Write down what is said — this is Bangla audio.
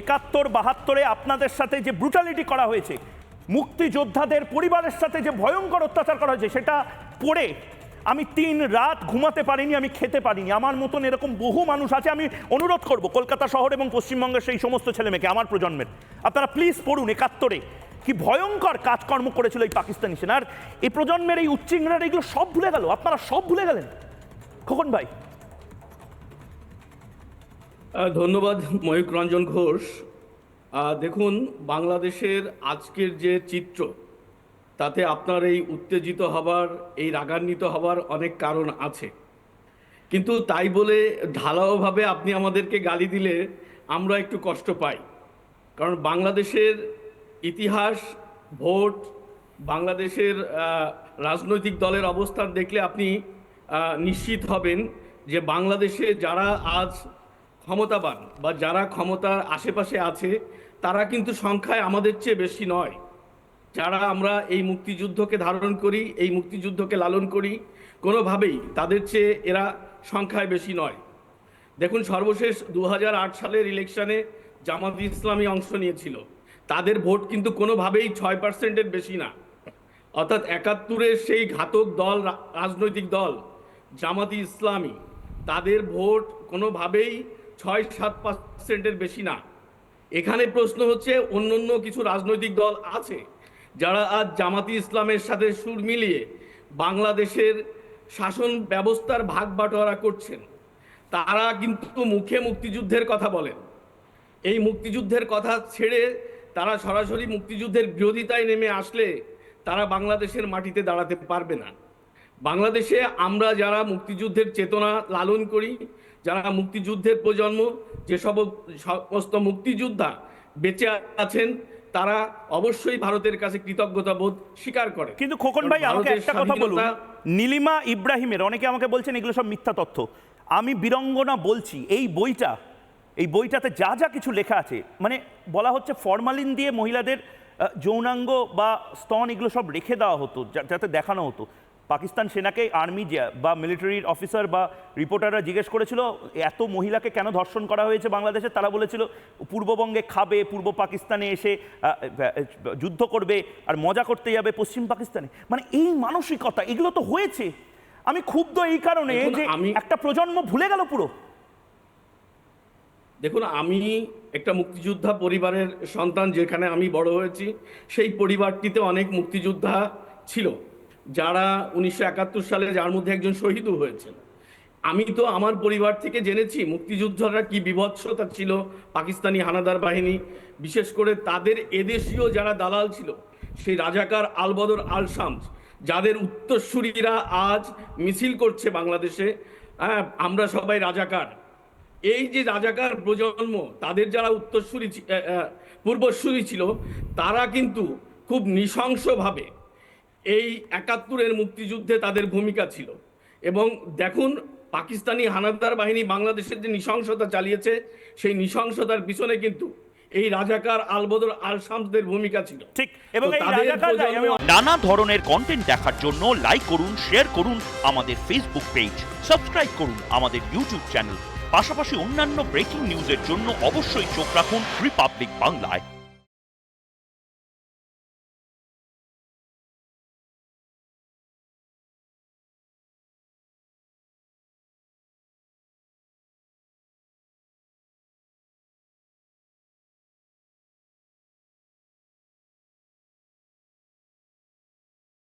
একাত্তর, বাহাত্তরে আপনাদের সাথে যে ব্রুটালিটি করা হয়েছে, মুক্তিযোদ্ধাদের পরিবারের সাথে যে ভয়ঙ্কর অত্যাচার করা হয়েছে, সেটা পড়ে। আমি তিন রাত ঘুমাতে পারিনি, আমি খেতে পারিনি। আমার মতন এরকম বহু মানুষ আছে, আমি অনুরোধ করব কলকাতা শহর এবং পশ্চিমবঙ্গের সেই সমস্ত ছেলেমেয়েকে, আমার প্রজন্মের। আপনারা প্লিজ পড়ুন একাত্তরে। কি ভয়ঙ্কর কাজকর্ম করেছিল এই পাকিস্তানি সেনা। আর এই প্রজন্মের এই উচ্চিংড়ার এগুলো সব ভুলে গেল। আপনারা সব ভুলে গেলেন। খোকন ভাই ধন্যবাদ ময়ূক রঞ্জন ঘোষ। দেখুন, বাংলাদেশের আজকের যে চিত্র, তাতে আপনার এই উত্তেজিত হবার, এই রাগান্বিত হবার অনেক কারণ আছে। কিন্তু তাই বলে ঢালাওভাবে আপনি আমাদেরকে গালি দিলে আমরা একটু কষ্ট পাই। কারণ বাংলাদেশের ইতিহাস, ভোট, বাংলাদেশের রাজনৈতিক দলের অবস্থান দেখলে আপনি নিশ্চিত হবেন যে বাংলাদেশে যারা আজ ক্ষমতাবান বা যারা ক্ষমতার আশেপাশে আছে, তারা কিন্তু সংখ্যায় আমাদের চেয়ে বেশি নয়। যারা আমরা এই মুক্তিযুদ্ধকে ধারণ করি, এই মুক্তিযুদ্ধকে লালন করি, কোনোভাবেই তাদের চেয়ে এরা সংখ্যায় বেশি নয়। দেখুন, সর্বশেষ দু হাজার আট সালের ইলেকশনে জামাত ইসলামী অংশ নিয়েছিল। তাদের ভোট কিন্তু কোনোভাবেই ছয় পার্সেন্টের বেশি না। অর্থাৎ একাত্তরের সেই ঘাতক দল রাজনৈতিক দল, জামাতি ইসলামী, তাদের ভোট কোনোভাবেই ছয় সাত পার্সেন্টের বেশি না। এখানে প্রশ্ন হচ্ছে অন্য অন্য কিছু রাজনৈতিক দল আছে যারা আজ জামাতি ইসলামের সাথে সুর মিলিয়ে বাংলাদেশের শাসন ব্যবস্থার ভাগ বাটোয়ারা করছেন। তারা কিন্তু মুখে মুক্তিযুদ্ধের কথা বলেন। এই মুক্তিযুদ্ধের কথা ছেড়ে তারা সরাসরি মুক্তিযুদ্ধের বিরোধিতায় নেমে আসলে তারা বাংলাদেশের মাটিতে দাঁড়াতে পারবে না। বাংলাদেশে আমরা যারা মুক্তিযুদ্ধের চেতনা লালন করি যারা মুক্তিযুদ্ধের প্রজন্ম যে সব সমস্ত মুক্তিযোদ্ধা বেঁচে আছেন তারা অবশ্যই ভারতের কাছে কৃতজ্ঞতা বোধ স্বীকার করে। কিন্তু খোকন ভাই আমাকে একটা কথা বলুন। নীলিমা ইব্রাহিমের অনেকে আমাকে বলছেন এগুলো সব মিথ্যা তথ্য। আমি বীরঙ্গনা বলছি এই বইটা এই বইটাতে যা যা কিছু লেখা আছে মানে বলা হচ্ছে ফরমালিন দিয়ে মহিলাদের যৌনাঙ্গ বা স্তন এগুলো সব রেখে দেওয়া হতো যাতে দেখানো হতো। পাকিস্তান সেনাকে আর্মি বা মিলিটারির অফিসার বা রিপোর্টাররা জিজ্ঞেস করেছিল এত মহিলাকে কেন ধর্ষণ করা হয়েছে বাংলাদেশে? তারা বলেছিল পূর্ববঙ্গে খাবে পূর্ব পাকিস্তানে এসে যুদ্ধ করবে আর মজা করতে যাবে পশ্চিম পাকিস্তানে। মানে এই মানসিকতা এগুলো তো হয়েছে। আমি ক্ষুব্ধ এই কারণে যে আমি- একটা প্রজন্ম ভুলে গেল পুরো। দেখুন আমি একটা মুক্তিযোদ্ধা পরিবারের সন্তান যেখানে আমি বড় হয়েছি সেই পরিবারটিতে অনেক মুক্তিযোদ্ধা ছিল। যারা উনিশশো একাত্তর সালে যার মধ্যে একজন শহীদও হয়েছেন। আমি তো আমার পরিবার থেকে জেনেছি মুক্তিযোদ্ধারা কি বিভৎসতা ছিল, পাকিস্তানি হানাদার বাহিনী, বিশেষ করে তাদের এদেশীয় যারা দালাল ছিল, সেই রাজাকার আলবদর আল শামস যাদের উত্তরসূরিরা আজ মিছিল করছে বাংলাদেশে হ্যাঁ আমরা সবাই রাজাকার। এই যে রাজাকার প্রজন্ম, তাদের যারা উত্তরসূরি পূর্বসূরি ছিল, তারা কিন্তু খুব নৃশংসভাবে এই একাত্তরের মুক্তিযুদ্ধে তাদের ভূমিকা ছিল। এবং দেখুন পাকিস্তানি হানাদার বাহিনী বাংলাদেশের যে নৃশংসতা চালিয়েছে সেই নৃশংসতার পিছনে কিন্তু এই রাজাকার আলবদর আল শামসদের ভূমিকা ছিল। ঠিক এবং নানা ধরনের কন্টেন্ট দেখার জন্য লাইক করুন শেয়ার করুন আমাদের ফেসবুক পেজ সাবস্ক্রাইব করুন আমাদের ইউটিউব চ্যানেল পাশাপাশি অন্যান্য ব্রেকিং নিউজের জন্য অবশ্যই চোখ রাখুন রিপাবলিক বাংলায়